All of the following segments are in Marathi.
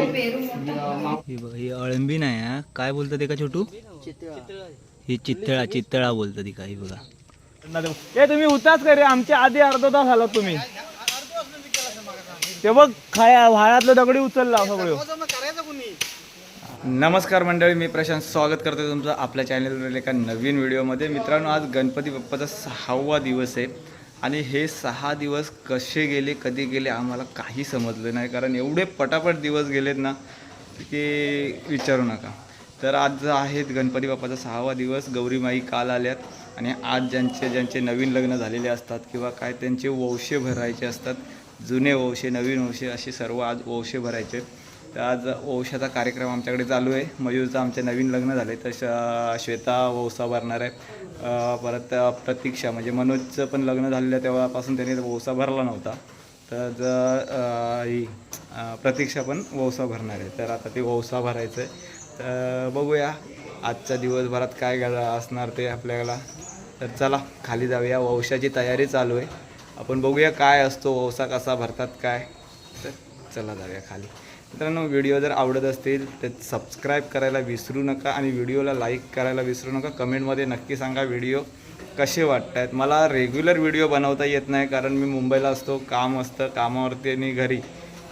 ही बघ ही अळंबी नाही हा? काय बोलतं ते का छोटू? ही चित्तळा चित्तळा बोलतं ती काही बघा. ए तुम्ही उताच करे आमच्या आधी अर्धा तास आलात तुम्ही. ते बघ खाया व्हाळातलं दगडी उचलला सगळं नमस्कार मंडळी मी प्रशांत. स्वागत करतो तुमचं आपल्या चॅनलवरील एका नवीन व्हिडिओमध्ये मित्रांनो आज गणपती बाप्पाचा सहावा दिवस आहे. आणि हे सहा दिवस कसे गेले कधी गेले आम्हाला काही समजलं नाही. कारण एवढे पटापट दिवस गेलेत ना की विचारू नका. तर आज आहेत गणपती बाप्पाचा सहावा दिवस. गौरीमाई काल आल्यात आणि आज ज्यांचे ज्यांचे नवीन लग्न झालेले असतात किंवा काय त्यांचे वंशे भरायचे असतात. जुने वंशे नवीन वंशे असे सर्व आज वंशे भरायचे तर आज ओशाचा कार्यक्रम आमच्याकडे चालू आहे. मयूरचं आमचे नवीन लग्न झाले तर श- श्वेता वौसा भरणार आहे. परत प्रतीक्षा म्हणजे मनोजचं पण लग्न झालेलं तेव्हापासून त्यांनी वौसा भरला नव्हता. तर ज- ही प्रतीक्षा पण वौसा भरणार आहे. तर आता ते वौसा भरायचं आहे तर बघूया आजच्या दिवसभरात काय असणार ते आपल्याला. तर चला खाली जाऊया. वंशाची तयारी चालू आहे. आपण बघूया काय असतो वौसा कसा भरतात काय? तर चला जाऊया खाली. मित्रांनो व्हिडिओ जर आवडत असतील तर सबस्क्राईब करायला विसरू नका आणि व्हिडिओला लाईक करायला विसरू नका. कमेंटमध्ये नक्की सांगा व्हिडिओ कसे वाटत आहेत मला रेग्युलर व्हिडिओ बनवता येत नाही कारण मी मुंबईला असतो काम असतं कामावरती आणि घरी.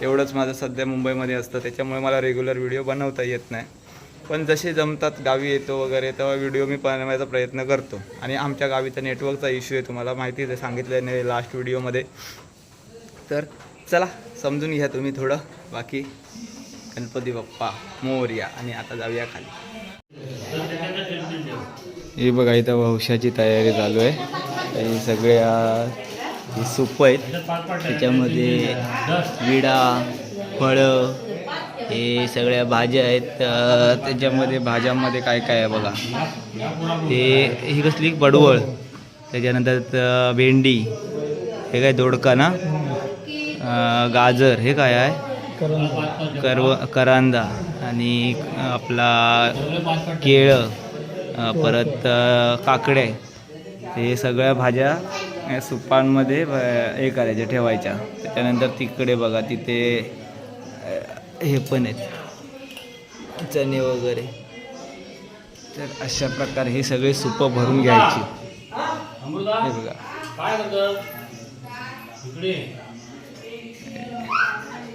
एवढंच माझं सध्या मुंबईमध्ये असतं त्याच्यामुळे मला रेग्युलर व्हिडिओ बनवता येत नाही. पण जसे जमतात गावी येतो वगैरे तेव्हा व्हिडिओ मी बनवायचा प्रयत्न करतो. आणि आमच्या गावीचा नेटवर्कचा इश्यू आहे तुम्हाला माहितीच आहे सांगितलं नाही लास्ट व्हिडिओमध्ये. तर चला समजून घ्या तुम्ही थोडं. बाकी गणपती बाप्पा मोर्या आणि आता जाऊया खाली. हे बघा इथं वंशाची तयारी चालू आहे. आणि सगळ्या ही सूप आहेत. त्याच्यामध्ये विडा फळं हे सगळ्या भाज्या आहेत. त्याच्यामध्ये भाज्यांमध्ये काय काय आहे बघा? हे ही कसली? पडवळ. त्याच्यानंतर भेंडी. हे काय दोडका ना? गाजर. हे काय आहे? करव करांदा आणि आपला केळं परत काकडे हे सगळ्या भाज्या सुपांमध्ये हे करायच्या ठेवायच्या. त्याच्यानंतर तिकडे बघा तिथे हे पण आहेत. चणे वगैरे. तर अशा प्रकारे हे सगळे सुपं भरून घ्यायची. हे बघा.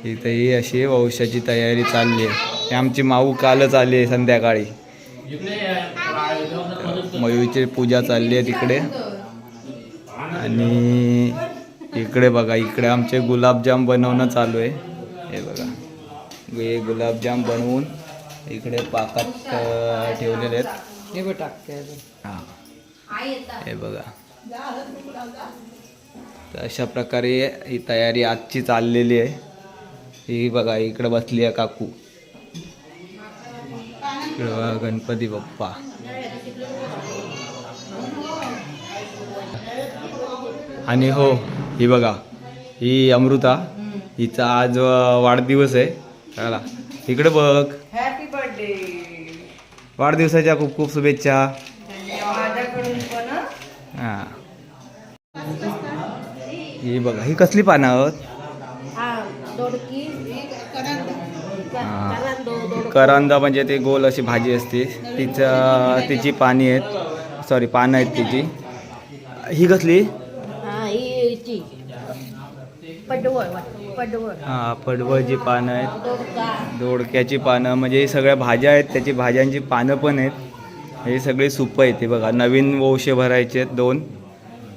इथं ही अशी वंशाची तयारी चालली आहे. ही आमची माऊ कालच आली आहे संध्याकाळी. मयूरची पूजा चालली आहे तिकडे. आणि इकडे बघा इकडे आमचे गुलाबजाम बनवणं चालू आहे. हे बघा. हे गुलाबजाम बनवून इकडे पाकात ठेवलेले आहेत. हां. हे बघा. तर अशा प्रकारे ही तयारी आजची चाललेली आहे. ही बघा इकडे बसली आहे काकू. इकडे गणपती बाप्पा. आणि हो ही बघा ही अमृता हिचा आज वाढदिवस आहे. कळला इकडे बघ. हॅपी बर्थडे वाढदिवसाच्या खूप खूप शुभेच्छा. हां. ही बघा ही कसली पानं आहोत हा दोडकी हां करांदा म्हणजे ते गोल अशी भाजी असते. तिचं तिची पाणी आहेत. सॉरी पानं आहेत तिची. ही कसली? हा पडवळ पडवळ. पडवळची पानं आहेत. दोडका. दोडक्याची पानं. म्हणजे हे सगळ्या भाज्या आहेत. त्याची भाज्यांची पानं पण आहेत. हे सगळे सुपं आहेत. ते बघा नवीन वंशे भरायचे आहेत दोन.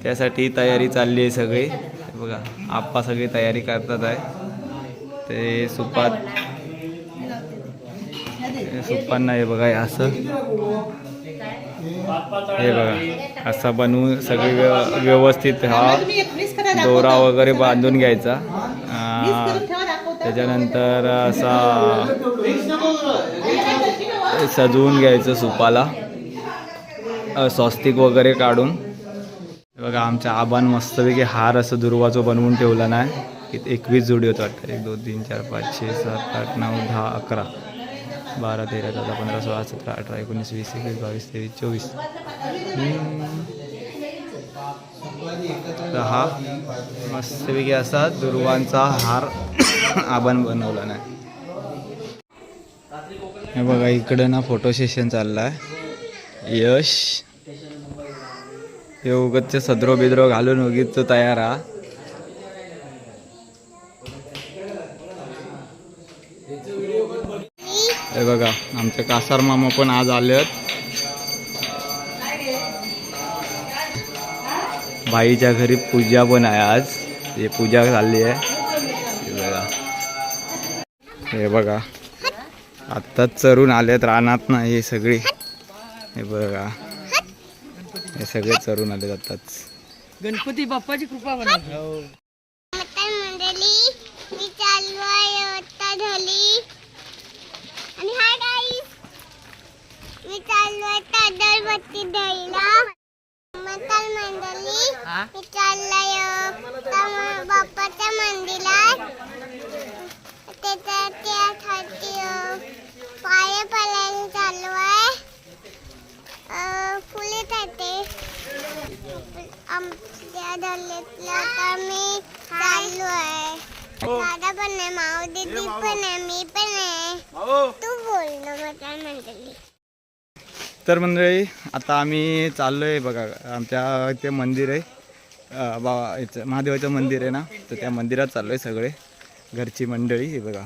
त्यासाठी तयारी चालली आहे सगळी. बघा आप्पा सगळी तयारी करतात आहे. ते सुपात सुप्पांना हे बघा हे असं. हे बघा असं बनवून सगळी व्यव व्यवस्थित हा दोरा वगैरे बांधून घ्यायचा. त्याच्यानंतर असा सजवून घ्यायचं सुपाला. स्वस्तिक वगैरे काढून. हे बघा आमच्या आबान मस्तपैकी हार असं दुर्वाचं बनवून ठेवला नाही. एकवीस जोडी होतं वाटतं. एक दोन तीन चार पाच छे सात आठ नऊ दहा अकरा. बारा तेरा चौदा पंधरा सोळा सतरा अठरा एकोणीस वीस एकवीस बावीस तेवीस चोवीस. तर हा मस्तपैकी असा दुर्वांचा हार आपण बनवला नाही. हे बघा इकडं ना फोटो सेशन चाललाय. यश. हे उगतचे सद्रो बिद्रो घालून उगीच तयार हा. हे बघा आमचे कासार मामा पण आज आले आहेत बाईच्या घरी पूजा पण आहे आज. हे पूजा झाली आहे. हे बघा. हे बघा. आत्ताच चरून आलेत रानात ना हे सगळी. हे बघा. हे सगळे चरून आलेत आत्ताच. गणपती बाप्पाची कृपा म्हणा नमस्कार मंडळी मी चालू आहे आता झाली आणि हाय गाईस मी चालू आहे तांदळबत्ती द्यायला. नमस्कार मंडळी मी चाललाय बाप्पाच्या मंदिरात. त्याच्या त्यासाठी पाया पडायला चालू आहे. अं, फुले खाते आमच्या गल्लीतला आता मी चाललो आहे. दादा पण आहे माऊ दीदी पण आहे मी पण आहे. तू बोल ना माझ्या मंडळी. तर मंडळी आता आम्ही चाललो आहे बघा आमच्या इथे मंदिर आहे. बाबा याचं महादेवाचं मंदिर आहे ना तर त्या मंदिरात चाललो आहे सगळे घरची मंडळी हे बघा.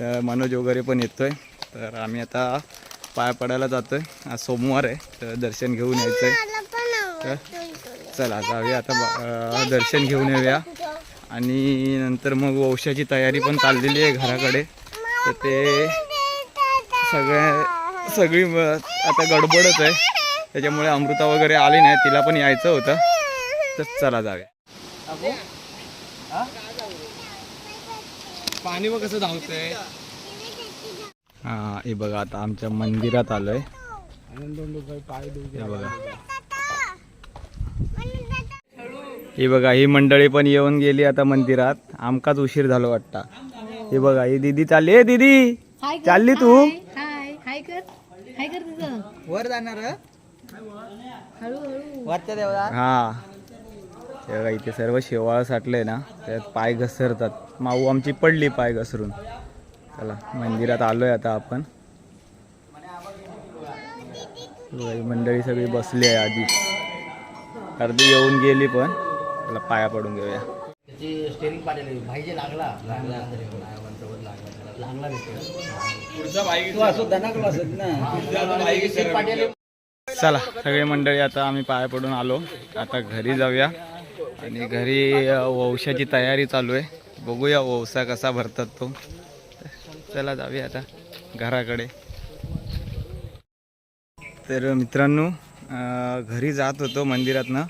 तर मनोज वगैरे पण येतो आहे तर आम्ही आता पाया पडायला जातो आहे आज सोमवार आहे तर दर्शन घेऊन यायचं आहे तर चला जाऊया आता दर्शन घेऊन येऊया. आणि नंतर मग वंशाची तयारी पण चाललेली आहे घराकडे. तर ते सगळ्या सगळी म- आता गडबडच आहे. त्याच्यामुळे अमृता वगैरे आली नाही तिला पण यायचं होतं. तर चला जाऊया. पाणी मग कसं धावतंय. हां हे बघा आता आमच्या मंदिरात आलोय. हे बघा. ही बघा ही मंडळी पण येऊन गेली आता मंदिरात. आमकाच उशीर झालो वाटता. हे बघा ही दिदी चालली. ए दिदी! चालली तू? तुझं वर जाणार हळूहळू. वरच्या देवळा हा. हे बघा इथे सर्व शेवाळ साठले ना त्यात पाय घसरतात. माऊ आमची पडली पाय घसरून. चला मंदिरात आलोय आता आपण. बघा, मंडळी सगळी बसली आहे आधीच अर्धी येऊन गेली पण त्याला पाया पडून घेऊया. चला सगळे मंडळी आता आम्ही पाया पडून आलो. आता घरी जाऊया. आणि घरी वंशाची तयारी चालू आहे. बघूया वंसा कसा भरतात तो. चला जाऊया आता घराकडे. तर मित्रांनो घरी जात होतो मंदिरात ना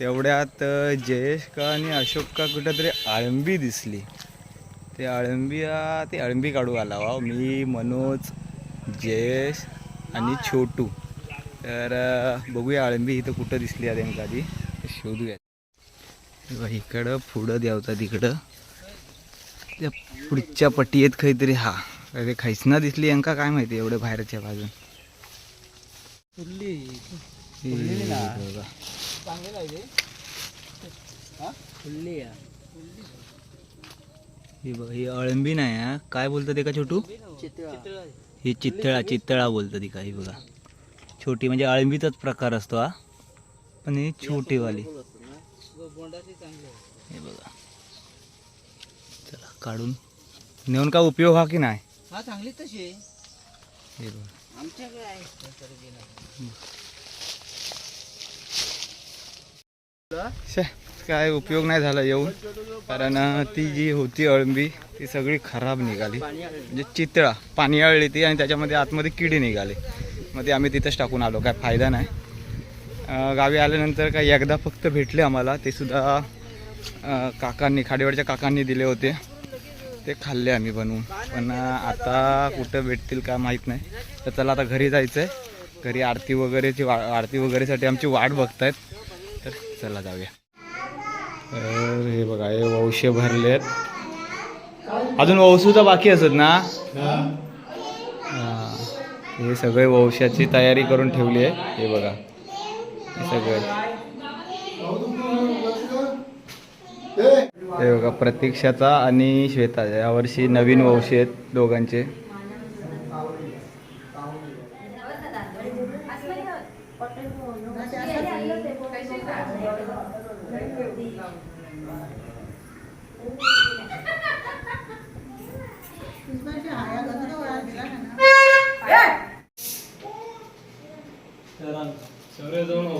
तेवढ्यात जयेश का आणि अशोक का कुठंतरी आळंबी दिसली. ते अळंबी ते अळंबी काढू आला वा मी मनोज जयेश आणि छोटू. तर बघूया अळंबी इथं कुठं दिसली आहे नेमका आधी. शोधूया. हे इकडं पुढं द्यावता तिकडं. त्या पुढच्या पट्टीत काहीतरी हा अरे खैसना दिसली यांका काय माहिती एवढं बाहेरच्या बाजून. हे बघा. ही बघ ही अळंबी नाही हा. काय बोलतं ते का छोटू? ही चितळा चितळा बोलतं ती काही बघा. छोटी म्हणजे अळंबीचाच प्रकार असतो हा. पण ही छोटीवाली. हे बघा. चला काढून. नेऊन का उपयोग हा की नाही? हा चांगली तशी हे बघा. आमच्याकडे आहे. काय उपयोग नाही झाला येऊन. कारण ती जी होती अळंबी ती सगळी खराब निघाली. म्हणजे चितळा पाणी अळली ती आणि त्याच्यामध्ये आतमध्ये किडी निघाली. मग ते आम्ही तिथंच टाकून आलो काय फायदा नाही. गावी आल्यानंतर काय एकदा फक्त भेटले आम्हाला ते सुद्धा काकांनी खाडेवाडच्या काकांनी दिले होते. ते खाल्ले आम्ही बनवून. पण आता कुठं भेटतील का माहीत नाही. तर चला आता घरी जायचं आहे घरी आरती वगैरेची वा आरती वगैरेसाठी आमची वाट बघतायत. तर चला जाऊया. अरे हे बघा हे वंश भरलेत. अजून वौसूचा बाकी असत ना? हे सगळे वंशाची तयारी करून ठेवली आहे. हे बघा. हे सगळे. हे बघा प्रतीक्षाचा आणि श्वेता. यावर्षी नवीन वंश आहेत दोघांचे.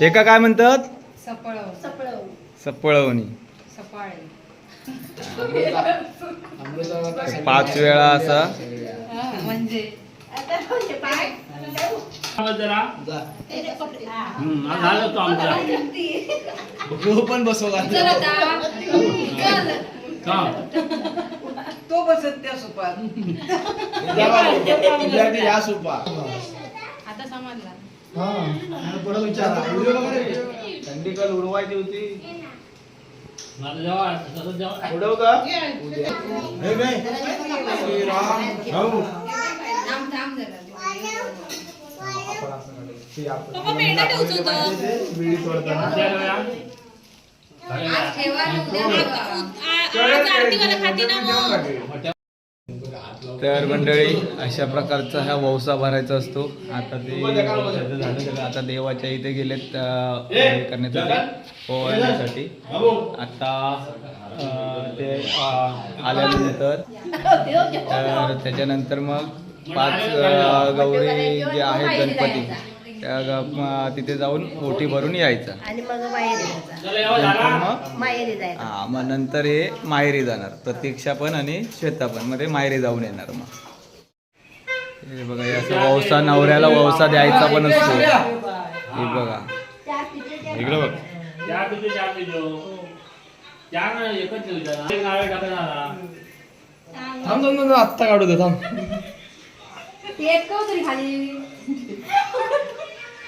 हे का काय म्हणतात? सपळवणी. पाच वेळा असा. म्हणजे पण बसवला तो बसत त्या सुपात या सुपा आता समजला परत विचारा. थंडी काल उडवायची होती. उडव का? तर मंडळी अशा प्रकारचा हा वौसा भरायचा असतो. आता ते झालं सगळं आता देवाच्या इथे गेलेत हे करण्यासाठी ओवाळण्यासाठी आता ते आल्यानंतर तर त्याच्यानंतर मग पाच गौरी जे आहेत गणपती त्या तिथे जाऊन ओटी भरून यायचं. आणि मग माहेरी जायचा. नंतर मग? माहेरी जायचा. हा मग नंतर हे माहेरी जाणार. प्रतीक्षा पण आणि श्वेता पण. मध्ये माहेरी जाऊन येणार मग. हे बघा असं वौसा नवऱ्याला वौसा द्यायचा पण असतो. हे बघा. इकडे बघ. थांब थांब आत्ता काढू दे थांब.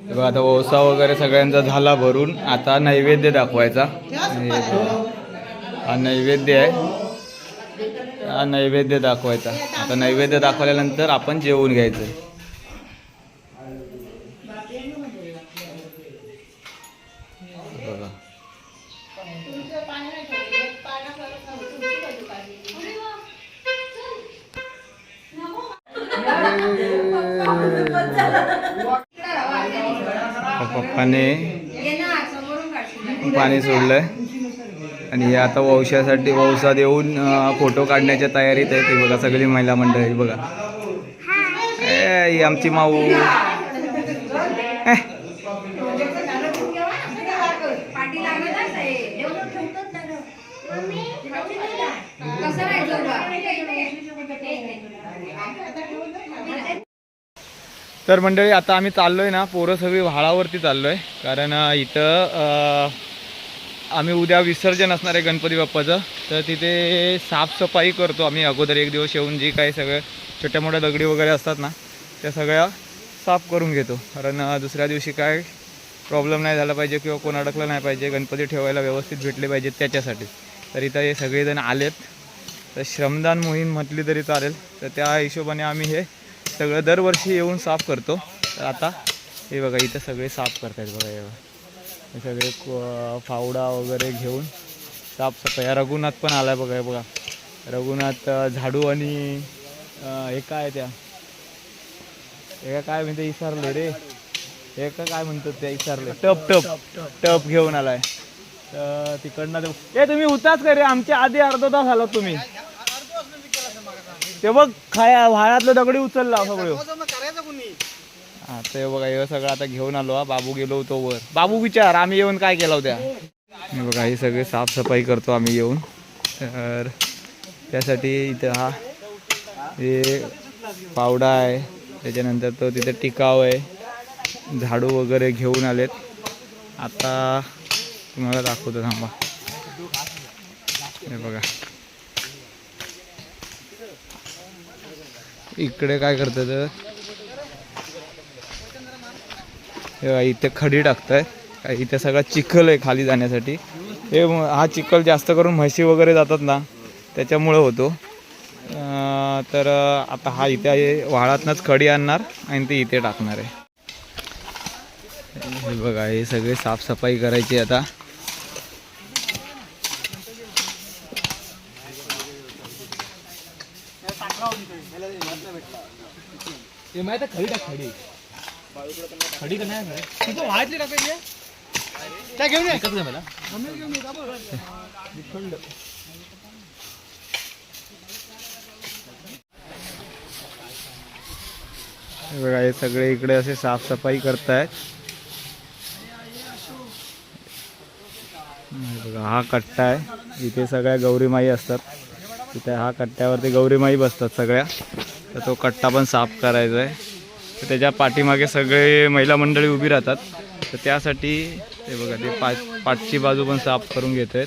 हे आता ओसा वगैरे सगळ्यांचा झाला भरून. आता नैवेद्य दाखवायचा. हा नैवेद्य आहे. हा नैवेद्य दाखवायचा. आता नैवेद्य दाखवल्यानंतर आपण जेवून घ्यायचं. आता वंशासाठी वंसा देऊन फोटो काढण्याच्या तयारीत आहे ती बघा सगळी महिला मंडळी बघा. ए, आमची माऊ. तर मंडळी आता आम्ही चाललोय ना पोरं सगळी व्हाळावरती चाललोय. कारण इथं आम्ही उद्या विसर्जन असणार आहे गणपती बाप्पाचं. तर तिथे साफसफाई करतो आम्ही अगोदर. एक दिवस येऊन जी काही सगळं छोट्या मोठ्या दगडी वगैरे असतात ना त्या सगळ्या साफ करून घेतो. कारण दुसऱ्या दिवशी काय प्रॉब्लेम नाही झाला पाहिजे किंवा कोण अडकलं नाही पाहिजे. गणपती ठेवायला व्यवस्थित भेटले पाहिजेत त्याच्यासाठी. तर इथं हे सगळेजण आलेत. तर श्रमदान मोहीम म्हटली तरी चालेल. तर त्या हिशोबाने आम्ही हे सगळं दरवर्षी येऊन साफ करतो. तर आता हे बघा इथं सगळे साफ करतायत बघा हे बघा. हे सगळे फावडा वगैरे घेऊन साफसफाई रघुनाथ पण आलाय बघा हे बघा. रघुनाथ झाडू आणि हे काय त्या? एका काय म्हणते इसारले रे. एका काय म्हणतात त्या इसारले? टप टप. टप घेऊन आलाय. तर तिकडनं ते ए तुम्ही उताच का रे. आमच्या आधी अर्धा तास आलात तुम्ही. ते बघ खाया व्हाळातलं दगडी उचलला सगळं. हा ते बघा हे सगळं आता घेऊन आलो हा. बाबू गेलो होतो वर. बाबू विचार आम्ही येऊन काय केलं होत्या? हे बघा हे सगळे साफसफाई करतो आम्ही येऊन. तर त्यासाठी इथं हा. हे पावडा आहे. त्याच्यानंतर तो तिथे टिकाव आहे. झाडू वगैरे घेऊन आलेत. आता तुम्हाला दाखवतो थांबा. हे बघा. इकडे काय करतं तर बघा, इथे खडी टाकताय. इथे सगळा चिखल आहे खाली जाण्यासाठी. हे हा चिखल जास्त करून म्हशी वगैरे जातात ना त्याच्यामुळं होतो. तर आता हा इथे आहे, खडी आणणार आणि ती इथे टाकणार आहे. हे बघा हे सगळे साफसफाई करायची आता. माहिती आहे खडी टाक खडी? खडी का नाही तिथं टाकायची त्या घेऊन एकच मला. हे बघा हे सगळे इकडे असे साफसफाई करतायत. हे बघा हा कट्टा आहे. इथे सगळ्या गौरीमाई असतात. इथे हा कट्ट्यावरती गौरीमाई बसतात सगळ्या. तर तो कट्टा पण साफ करायचा आहे. तर त्याच्या पाठीमागे सगळे महिला मंडळी उभी राहतात. तर त्यासाठी ते बघा ते पाच पाठची बाजू पण साफ करून घेत आहेत.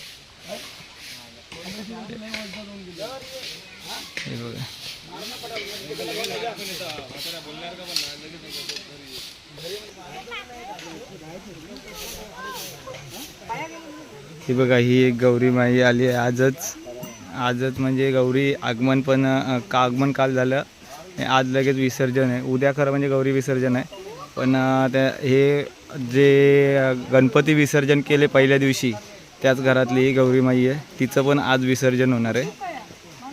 हे बघा. ही बघा ही एक गौरी माई आली आहे आजच. आजच म्हणजे गौरी आगमन पण का आगमन काल झालं. आज लगेच विसर्जन आहे. उद्या खरं म्हणजे गौरी विसर्जन आहे. पण त्या हे जे गणपती विसर्जन केले पहिल्या दिवशी त्याच घरातली ही गौरी माई आहे. तिचं पण आज विसर्जन होणार आहे.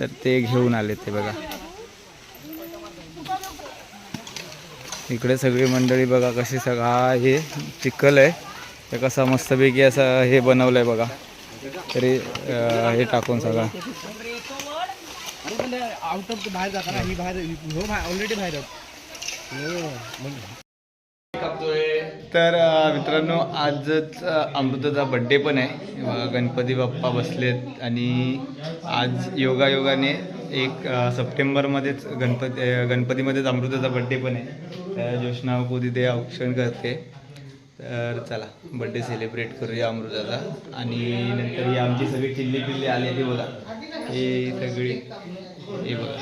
तर ते घेऊन आले ते बघा. इकडे सगळी मंडळी बघा कशी सगळा हे चिखल आहे. ते कसा मस्तपैकी असं हे बनवलं आहे बघा. तरी हे टाकून सगळा. आउट ऑफ बाहेर जाता ना ही बाहेर हो ऑलरेडी बाहेर तर मित्रांनो आजच अमृताचा बड्डे पण आहे. गणपती बाप्पा बसलेत आणि आज योगायोगाने एक सप्टेंबरमध्येच गणपती गणपतीमध्येच अमृताचा बड्डे पण आहे. तर जोशना को तिथे औक्षण करते. तर चला बड्डे सेलिब्रेट करूया अमृताचा. आणि नंतर ही आमची सगळी चिल्ली पिल्ली आली ती बघा. ही सगळी हे बघा.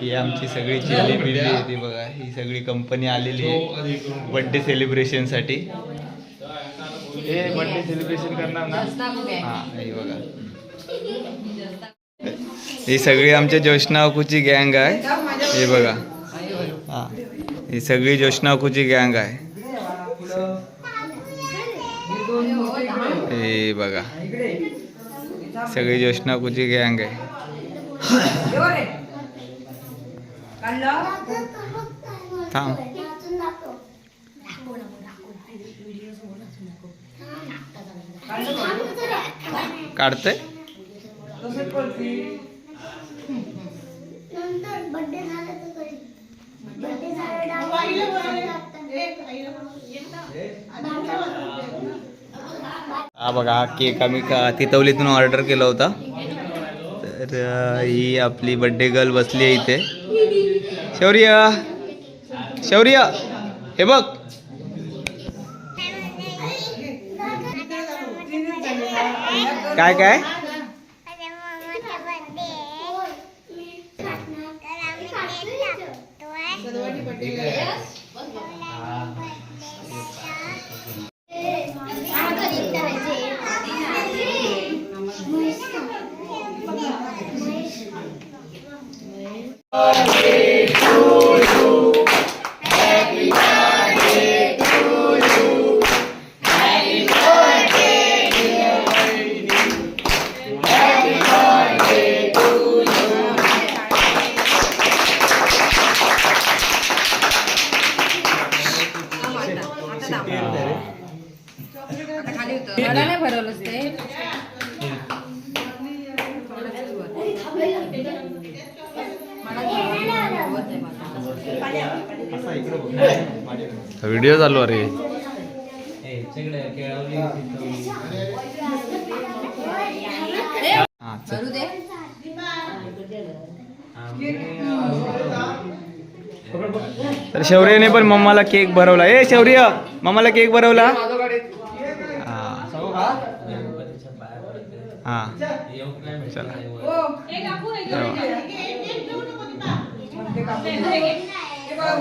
ही. आमची सगळी चिल्ली बिल्ली आहे ती बघा. ही सगळी कंपनी आलेली आहे. बर्थडे सेलिब्रेशनसाठी हे बर्थडे सेलिब्रेशन करणार ना? हा हे बघा. ही सगळी आमच्या जोशनाकुची गँग आहे. हे बघा. हा ही सगळी जोशनाकुची गँग आहे. हे बघा. सगळी जोशनाकुची गँग आहे. थांब. झाला बर्थडे हा बघा हा केक आम्ही का तितवलीतून ऑर्डर केला होता. तर ही आपली बड्डे गर्ल बसली आहे इथे. शौर्य! शौर्य! हे बघ. काय काय? व्हिडिओ चालू अरे हा, चल. तर शौर्यने पण मम्माला केक भरवला. ए शौर्य मम्माला केक भरवला. हा. हा हो. तेव्हा.